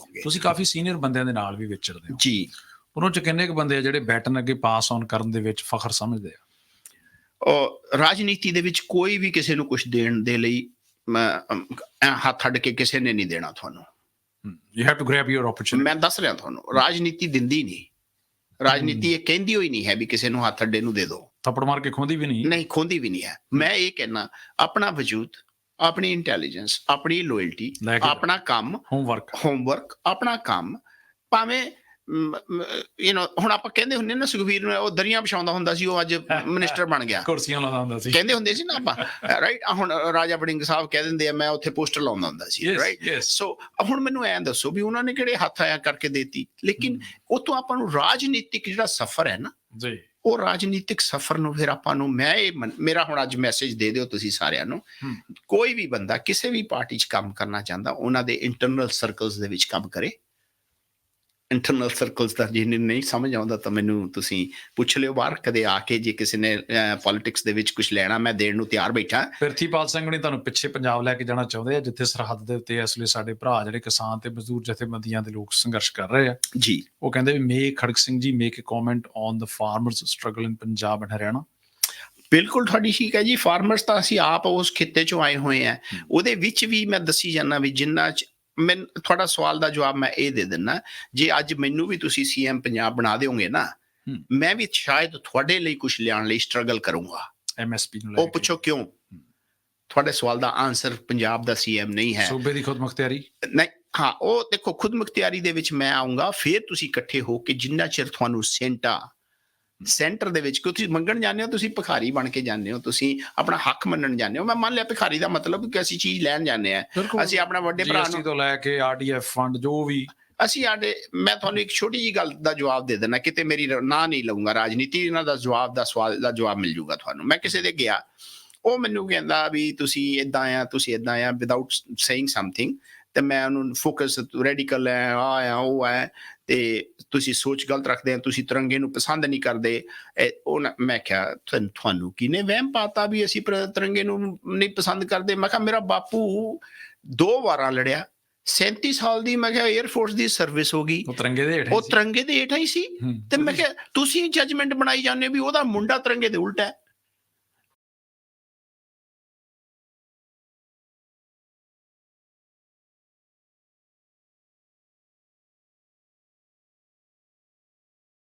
ਹੋਗੇ ਤੁਸੀਂ ਕਾਫੀ ਸੀਨੀਅਰ ਬੰਦਿਆਂ ਦੇ ਨਾਲ ਵੀ ਵਿਚਰਦੇ ਹੋ। ਜੀ। ਉਹਨਾਂ ਚ ਕਿੰਨੇ ਕੁ ਬੰਦੇ ਆ ਜਿਹੜੇ ਬੈਟਨ ਅੱਗੇ ਪਾਸ ਆਨ ਕਰਨ ਦੇ ਵਿੱਚ ਫਖਰ ਸਮਝਦੇ ਆ? ਉਹ ਰਾਜਨੀਤੀ ਦੇ ਵਿੱਚ ਕੋਈ ਵੀ ਕਿਸੇ ਨੂੰ ਕੁਝ ਦੇਣ ਦੇ ਲਈ ਹੱਥ ਅੱਡ ਕੇ ਕਿਸੇ ਨੇ ਨਹੀਂ ਦੇਣਾ ਤੁਹਾਨੂੰ। You have to grab your opportunity ਮੈਂ ਦੱਸ ਰਿਹਾ ਤੁਹਾਨੂੰ ਰਾਜਨੀਤੀ ਦਿੰਦੀ ਨਹੀਂ। ਰਾਜਨੀਤੀ ਇਹ ਕਹਿੰਦੀ ਹੋਈ ਨਹੀਂ ਹੈ ਵੀ ਕਿਸੇ ਨੂੰ ਹੱਥ ਅੱਡੇ ਨੂੰ ਦੇ ਦਿਓ ਥੱਪੜ ਮਾਰ ਕੇ ਖੋਂਦੀ ਵੀ ਨਹੀਂ। ਨਹੀਂ ਖੋਂਦੀ ਵੀ ਨਹੀਂ ਹੈ। ਮੈਂ ਇਹ ਕਹਿਣਾ ਆਪਣਾ ਵਜੂਦ ਆਪਣੀ ਇੰਟੈਲੀਜੈਂਸ ਆਪਣੀ ਲੋਇਲਟੀ ਆਪਣਾ ਕੰਮ ਹੋਮਵਰਕ ਹੋਮਵਰਕ ਆਪਣਾ ਕੰਮ ਭਾਵੇਂ ਯੂ نو ਹੁਣ ਆਪਾਂ ਕਹਿੰਦੇ ਹੁੰਦੇ ਨਾ ਸੁਖਵੀਰ ਨੂੰ ਉਹ ਦਰੀਆਂ ਵਿਛਾਉਂਦਾ ਹੁੰਦਾ ਸੀ ਉਹ ਅੱਜ ਮਿਨਿਸਟਰ ਬਣ ਗਿਆ। ਕੁਰਸੀਆਂ ਲਾਉਂਦਾ ਹੁੰਦਾ ਸੀ। ਕਹਿੰਦੇ ਹੁੰਦੇ ਸੀ ਨਾ ਆਪਾਂ ਰਾਈਟ ਹੁਣ ਰਾਜਾ ਬੜਿੰਗ ਸਾਹਿਬ ਕਹਿ ਦਿੰਦੇ ਆ ਮੈਂ ਉੱਥੇ ਪੋਸਟਰ ਲਾਉਂਦਾ ਹੁੰਦਾ ਸੀ ਰਾਈਟ. ਸੋ ਹੁਣ ਮੈਨੂੰ ਐਂ ਦੱਸੋ ਵੀ ਉਹਨਾਂ ਨੇ ਕਿਹੜੇ ਹੱਥ ਆਇਆ ਕਰਕੇ ਦੇਤੀ? ਲੇਕਿਨ ਉਹ ਤੋਂ ਆਪਾਂ ਨੂੰ ਰਾਜਨੀਤਿਕ ਜਿਹੜਾ ਸਫ਼ਰ ਹੈ ਨਾ ਜੀ। ਉਹ ਰਾਜਨੀਤਿਕ ਸਫ਼ਰ ਨੂੰ ਫਿਰ ਆਪਾਂ ਨੂੰ ਮੈਂ ਇਹ ਮੇਰਾ ਹੁਣ ਅੱਜ ਮੈਸੇਜ ਦੇ ਦਿਓ ਤੁਸੀਂ ਸਾਰਿਆਂ ਨੂੰ। ਕੋਈ ਵੀ ਬੰਦਾ ਕਿਸੇ ਵੀ ਪਾਰਟੀ 'ਚ ਕੰਮ ਕਰਨਾ ਚਾਹੁੰਦਾ ਉਹਨਾਂ ਦੇ ਇੰਟਰਨਲ ਸਰਕਲਸ ਦੇ ਵਿੱਚ ਕੰਮ ਕਰੇ ਇੰਟਰਨਲ ਸਰਕਲਸ ਦਾ ਜਿਹਨੇ ਨਹੀਂ ਸਮਝ ਆਉਂਦਾ ਤਾਂ ਮੈਨੂੰ ਤੁਸੀਂ ਪੁੱਛ ਲਿਓ ਬਾਹਰ ਕਦੇ ਆ ਕੇ ਜੇ ਕਿਸੇ ਨੇ ਪੋਲਿਟਿਕਸ ਦੇ ਵਿੱਚ ਕੁਝ ਲੈਣਾ ਮੈਂ ਦੇਣ ਨੂੰ ਤਿਆਰ ਬੈਠਾ। ਪ੍ਰਿਥੀਪਾਲ ਸਿੰਘ ਨੇ ਤੁਹਾਨੂੰ ਪਿੱਛੇ ਪੰਜਾਬ ਲੈ ਕੇ ਜਾਣਾ ਚਾਹੁੰਦੇ ਆ ਜਿੱਥੇ ਸਰਹੱਦ ਦੇ ਉੱਤੇ ਇਸ ਵੇਲੇ ਸਾਡੇ ਭਰਾ ਜਿਹੜੇ ਕਿਸਾਨ ਤੇ ਮਜ਼ਦੂਰ ਜਥੇਬੰਦੀਆਂ ਦੇ ਲੋਕ ਸੰਘਰਸ਼ ਕਰ ਰਹੇ ਆ। ਜੀ। ਉਹ ਕਹਿੰਦੇ ਵੀ make Khadak Singh ji make a comment on the farmers struggle in Punjab and Haryana ਬਿਲਕੁਲ ਤੁਹਾਡੀ ਠੀਕ ਹੈ ਜੀ ਫਾਰਮਰਸ ਤਾਂ ਅਸੀਂ ਆਪ ਉਸ ਖਿੱਤੇ ਚੋਂ ਆਏ ਹੋਏ ਆ। ਉਹਦੇ ਵਿੱਚ ਵੀ ਮੈਂ ਦੱਸੀ ਜਾਂਦਾ ਵੀ ਜਿੰਨਾ ਚ ਮੈਂ ਤੁਹਾਡਾ ਸਵਾਲ ਦਾ ਜਵਾਬ ਮੈਂ ਇਹ ਦੇ ਦਿੰਨਾ ਜੇ ਅੱਜ ਮੈਨੂੰ ਵੀ ਤੁਸੀਂ ਸੀਐਮ ਪੰਜਾਬ ਬਣਾ ਦਿਓਗੇ ਨਾ। ਮੈਂ ਵੀ ਸ਼ਾਇਦ ਤੁਹਾਡੇ ਲਈ ਕੁਝ ਲਿਆਉਣ ਲਈ ਸਟਰਗਲ ਕਰੂੰਗਾ। ਐਮਐਸਪੀ ਨੂੰ ਲੈ ਉਹ ਕੇ। ਪੁੱਛੋ ਕਿਉਂ? ਤੁਹਾਡੇ ਸਵਾਲ ਦਾ ਆਨਸਰ ਪੰਜਾਬ ਦਾ ਸੀਐਮ ਨਹੀਂ ਹੈ। ਸੂਬੇ ਦੀ ਖੁਦਮੁਖਤਿਆਰੀ ਨਹੀਂ ਹਾਂ ਉਹ ਦੇਖੋ ਖੁਦ ਮੁਖਤਿਆਰੀ ਦੇ ਵਿੱਚ ਮੈਂ ਆਉਂਗਾ ਫਿਰ ਤੁਸੀਂ ਇਕੱਠੇ ਹੋ ਕੇ ਜਿੰਨਾ ਚਿਰ ਤੁਹਾਨੂੰ ਸੈਂਟਾ ਸੈਂਟਰ ਦੇ ਵਿੱਚ ਕਿਉਂਕਿ ਤੁਸੀਂ ਮੰਗਣ ਜਾਂਦੇ ਹੋ ਤੁਸੀਂ ਭਿਖਾਰੀ ਬਣ ਕੇ ਜਾਂਦੇ ਹੋ ਤੁਸੀਂ ਆਪਣਾ ਹੱਕ ਮੰਨਣ ਜਾਂਦੇ ਹੋ। ਮੈਂ ਮੰਨ ਲਿਆ ਭਿਖਾਰੀ ਦਾ ਮਤਲਬ ਕਿ ਅਸੀਂ ਚੀਜ਼ ਲੈਣ ਜਾਂਦੇ ਆ ਅਸੀਂ ਆਪਣਾ ਵੱਡੇ ਭਰਾ ਨੂੰ ਤੋਂ ਲੈ ਕੇ ਆਰਡੀਐਫ ਫੰਡ ਜੋ ਵੀ। ਅਸੀਂ ਆਡੇ ਮੈਂ ਤੁਹਾਨੂੰ ਇੱਕ ਛੋਟੀ ਜੀ ਗੱਲ ਦਾ ਜਵਾਬ ਦੇ ਦੇਣਾ ਕਿਤੇ ਮੇਰੀ ਨਾਂ ਨਹੀਂ ਲਊਂਗਾ ਰਾਜਨੀਤੀ ਇਹਨਾਂ ਦਾ ਜਵਾਬ ਦਾ ਸਵਾਲ ਦਾ ਜਵਾਬ ਮਿਲ ਜੂਗਾ ਤੁਹਾਨੂੰ। ਮੈਂ ਕਿਸੇ ਦੇ ਗਿਆ ਉਹ ਮੈਨੂੰ ਕਹਿੰਦਾ ਵੀ ਤੁਸੀਂ ਇਦਾਂ ਆ ਤੁਸੀਂ ਇਦਾਂ ਆ ਵਿਦਆਊਟ ਸੇਇੰਗ ਸਮਥਿੰਗ ਤੇ ਮੈਂ ਉਹਨੂੰ ਫੋਕਸ ਰੈਡੀਕਲ ਹੈ ਆ ਆ ਉਹ ਹੈ ਤੇ ਤੁਸੀਂ ਸੋਚ ਗਲਤ ਰੱਖਦੇ ਆ ਤੁਸੀਂ ਤਿਰੰਗੇ ਨੂੰ ਪਸੰਦ ਨਹੀਂ ਕਰਦੇ। ਉਹ ਮੈਂ ਕਿਹਾ ਤੁਹਾਨੂੰ- ਕਿਨੇ ਵਹਿਮ ਪਾਤਾ ਵੀ ਅਸੀਂ ਤਿਰੰਗੇ ਨੂੰ ਨਹੀਂ ਪਸੰਦ ਕਰਦੇ? ਮੈਂ ਕਿਹਾ ਮੇਰਾ ਬਾਪੂ ਦੋ ਵਾਰਾਂ ਲੜਿਆ। 37 ਸਾਲ ਦੀ ਮੈਂ ਕਿਹਾ 에ਅਰ ਫੋਰਸ ਦੀ ਸਰਵਿਸ ਹੋ ਗਈ। ਉਹ ਤਿਰੰਗੇ ਦੇ ਹੇਠ ਉਹ ਤਿਰੰਗੇ ਦੇ ਹੇਠਾਂ ਹੀ ਸੀ। ਹੂੰ। ਤੇ ਮੈਂ ਕਿਹਾ ਤੁਸੀਂ ਜਜਮੈਂਟ ਬਣਾਈ ਜਾਂਦੇ ਹੋ ਵੀ ਉਹਦਾ ਮੁੰਡਾ ਤਿਰੰਗੇ ਦੇ ਉਲਟਾ ਹੈ।